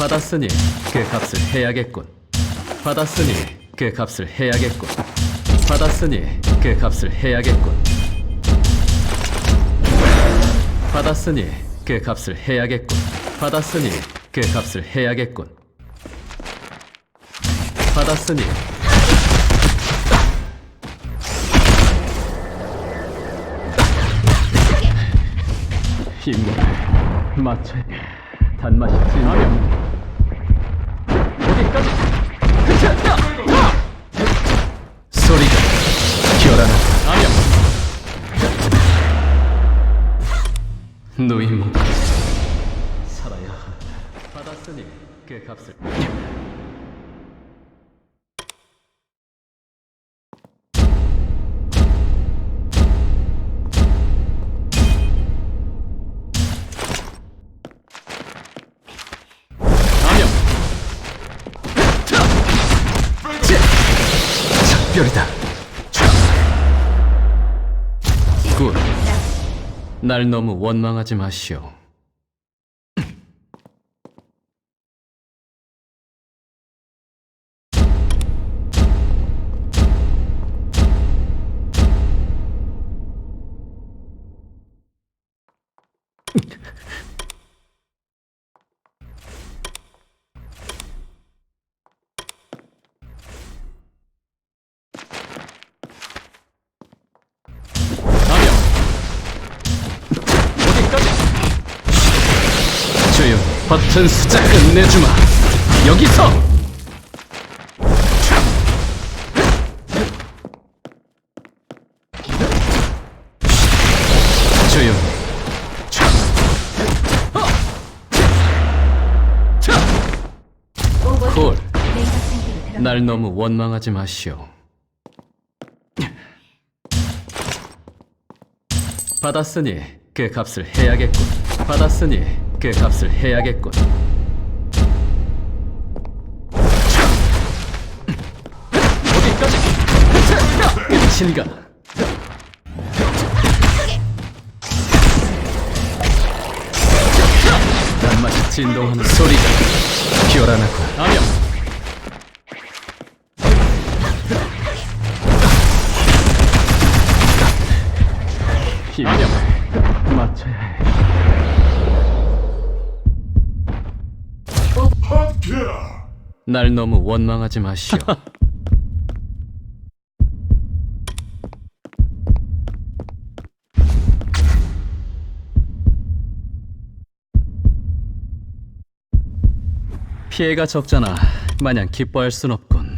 받았으니 그 값을 해야겠군. 받았으니 그 값을 해야겠군. 받았으니 그 값을 해야겠군. 받았으니 그 값을 해야겠군. 받았으니 그 값을 해야겠군. 받았으니 힘을 맞춰야 단맛이 진하면 누이모 살아야 한다 받았으니 그 값을. 아명 작별이다 날 너무 원망하지 마시오. 버튼 숫자 끝내주마 여기서 조용 콜. 날 너무 원망하지 마시오. 받았으니 그 값을 해야겠군. 받았으니 그 값을 해야겠군. 어디까지? 끝인가? 단맛이 진동하는 소리가 기어라나고 아명 힘을 맞춰야 해. 날 너무 원망하지 마시오. 피해가 적잖아. 마냥 기뻐할 순 없군.